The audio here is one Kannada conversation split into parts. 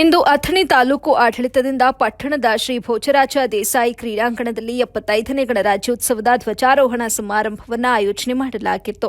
ಇಂದು ಅಥಣಿ ತಾಲೂಕು ಆಡಳಿತದಿಂದ ಪಟ್ಟಣದ ಶ್ರೀ ಭೋಜರಾಜ ದೇಸಾಯಿ ಕ್ರೀಡಾಂಗಣದಲ್ಲಿ ಎಪ್ಪತ್ತೈದನೇ ಗಣರಾಜ್ಯೋತ್ಸವದ ಧ್ವಜಾರೋಹಣ ಸಮಾರಂಭವನ್ನು ಆಯೋಜನೆ ಮಾಡಲಾಗಿತ್ತು.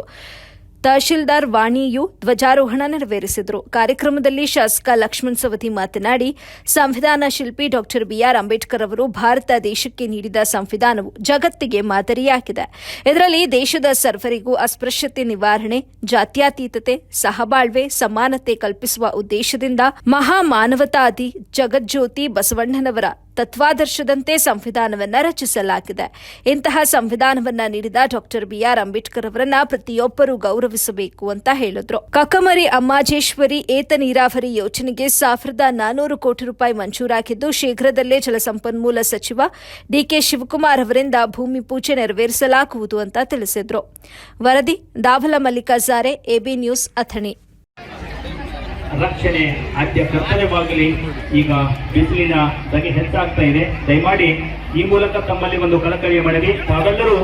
ತಹಶೀಲ್ದಾರ್ ವಾಣಿಯು ಧ್ವಜಾರೋಹಣ ನೆರವೇರಿಸಿದರು. ಕಾರ್ಯಕ್ರಮದಲ್ಲಿ ಶಾಸಕ ಲಕ್ಷ್ಮಣ್ ಸವದಿ ಮಾತನಾಡಿ, ಸಂವಿಧಾನ ಶಿಲ್ಪಿ ಡಾ ಬಿಆರ್ ಅಂಬೇಡ್ಕರ್ ಅವರು ಭಾರತ ದೇಶಕ್ಕೆ ನೀಡಿದ ಸಂವಿಧಾನವು ಜಗತ್ತಿಗೆ ಮಾದರಿಯಾಗಿದೆ. ಇದರಲ್ಲಿ ದೇಶದ ಸರ್ವರಿಗೂ ಅಸ್ಪೃಶ್ಯತೆ ನಿವಾರಣೆ, ಜಾತ್ಯಾತೀತತೆ, ಸಹಬಾಳ್ವೆ, ಸಮಾನತೆ ಕಲ್ಪಿಸುವ ಉದ್ದೇಶದಿಂದ ಮಹಾಮಾನವತಾದಿ ಜಗಜ್ಯೋತಿ ಬಸವಣ್ಣನವರ ತತ್ವಾದರ್ಶದಂತೆ ಸಂವಿಧಾನವನ್ನ ರಚಿಸಲಾಗಿದೆ. ಇಂತಹ ಸಂವಿಧಾನವನ್ನ ನೀಡಿದ ಡಾಕ್ಟರ್ ಬಿ ಆರ್ ಅಂಬೇಡ್ಕರ್ ಅವರನ್ನ ಪ್ರತಿಯೊಬ್ಬರೂ ಗೌರವಿಸಬೇಕು ಅಂತ ಹೇಳಿದ್ರು. ಕಕಮರಿ ಅಮ್ಮಾಜೇಶ್ವರಿ ಏತ ನೀರಾವರಿ ಯೋಜನೆಗೆ ಸಾವಿರದ ನಾನೂರು ಕೋಟಿ ರೂಪಾಯಿ ಮಂಜೂರಾಗಿದ್ದು ಶೀಘ್ರದಲ್ಲೇ ಜಲಸಂಪನ್ಮೂಲ ಸಚಿವ ಡಿಕೆ ಶಿವಕುಮಾರ್ ಅವರಿಂದ ಭೂಮಿ ಪೂಜೆ ನೆರವೇರಿಸಲಾಗುವುದು ಅಂತ ತಿಳಿಸಿದ್ರು. ವರದಿ, ದಾವಲ ಮಲ್ಲಿಕಾಜಾರೆ ಎಬಿ ನ್ಯೂಸ್ ಅಥಣಿ. ರಕ್ಷಣೆ ಆದ್ಯ ಕರ್ತವ್ಯವಾಗಲಿ. ಈಗ ಬಿಸಿಲಿನ ದಗೆ ಹೆಚ್ಚಾಗ್ತಾ ಇದೆ. ದಯಮಾಡಿ ಈ ಮೂಲಕ ತಮ್ಮಲ್ಲಿ ಒಂದು ಕಳಕಳಿಯ ಮನವಿ. ತಾವೆಲ್ಲರೂ